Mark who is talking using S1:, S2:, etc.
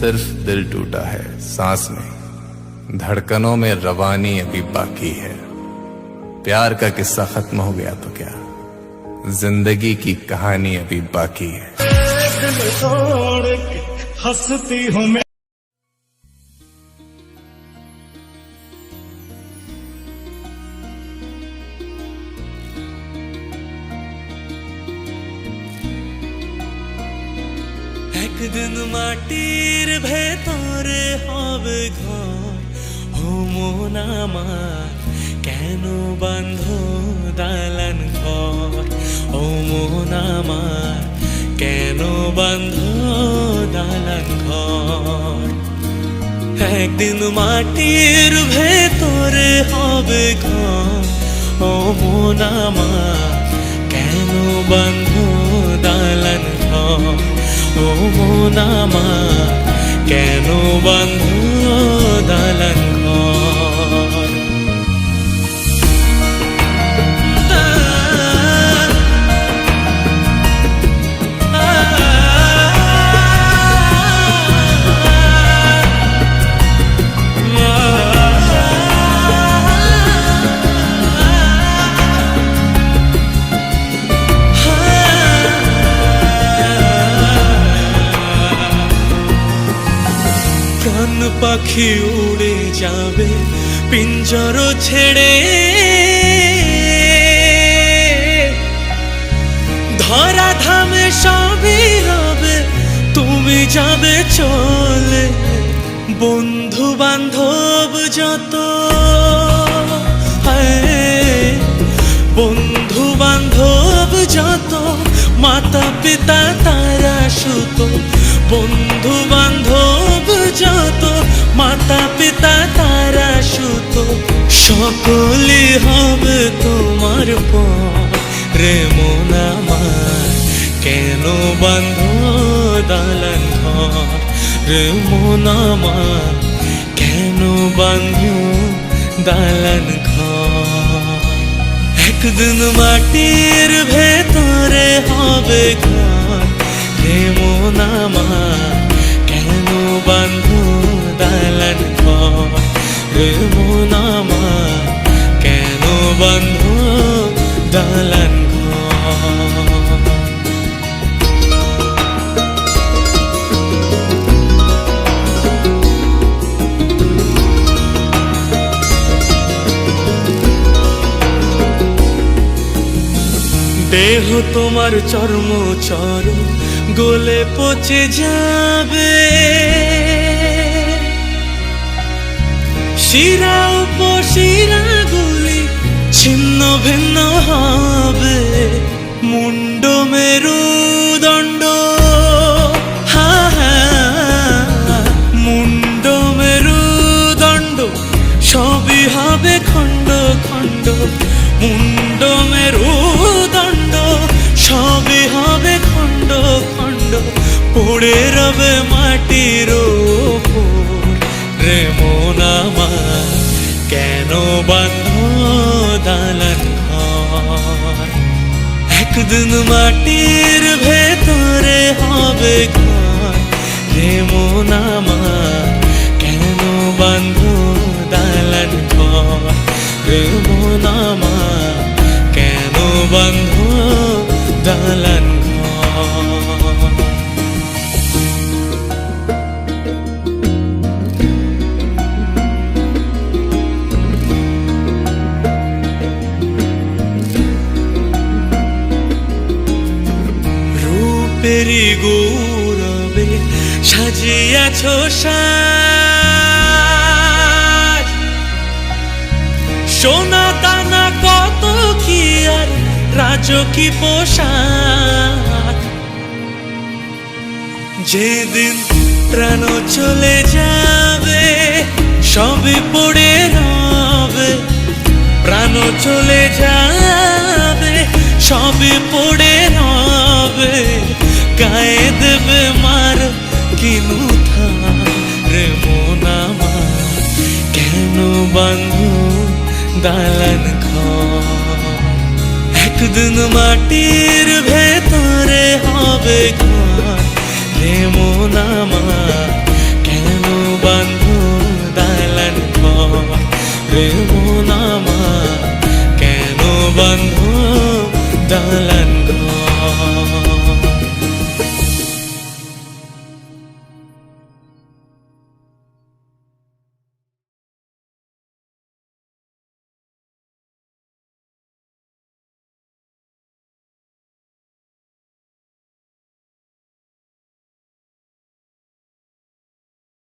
S1: सिर्फ़ दिल टूटा है, सांस में धड़कनों में रवानी अभी बाकी है। प्यार का किस्सा खत्म हो गया तो क्या? ज़िंदगी की कहानी अभी बाकी है।
S2: हंसती हूँ
S3: একদিন মাটির ভেতরে হবে ঘর। ও মন আমার, কেন বান্ধ দালান ঘর? ও মন আমার, কেন বান্ধ দালান ঘর? একদিন মাটির ভেতরে হবে ঘর। ও মন আমার, কেন বান্ধ ও মন কেন বান্ধ পাখি উড়ে যাবে, পিঞ্জর ছেড়ে। ধরা ধামে সবই রবে তুমি যাবে চলে। বন্ধু বান্ধব যত বন্ধু বান্ধব যত মাতা পিতা তারা সুত, বন্ধু সকলে হবে তোমার রে মন আমার, কেন বান্ধ দালান ঘর? রে মন আমার, কেন বান্ধ দালান ঘর? একদিন মাটির ভেতরে হবে ঘর। রে মন আমার, কেন বান্ধু দালান রে দালান দেহ তোমার চর্ম চর গোলে পচে যাবে। শিরা উপশিরা ছিন্ন ভিন্ন হবে মুন্ড মেরুদণ্ড। মুন্ড মেরুদণ্ড, সবই হবে খণ্ড খণ্ড। মুন্ড মেরুদণ্ড, সবই হবে খণ্ড খণ্ড। পড়ে রবে মাটির রে মন কেন বান্ধ দালান ঘর একদিন মাটির ভেতরে হবে ঘর রে মন আমার কেন বান্ধ রূপেরই গৌরবে সাজিয়াছ সোনা দানা কত কি আর রাজকি পোশাক। যেদিন প্রাণ চলে যাবে সবই পড়ে রবে। প্রাণ চলে যাবে সবই পড়ে রবে। গায়ে দেবে মার কিনু রে মন আমার কেন বান্ধু দালান ঘর? একদিন মাটির ভেতরে হবে ঘর রে মন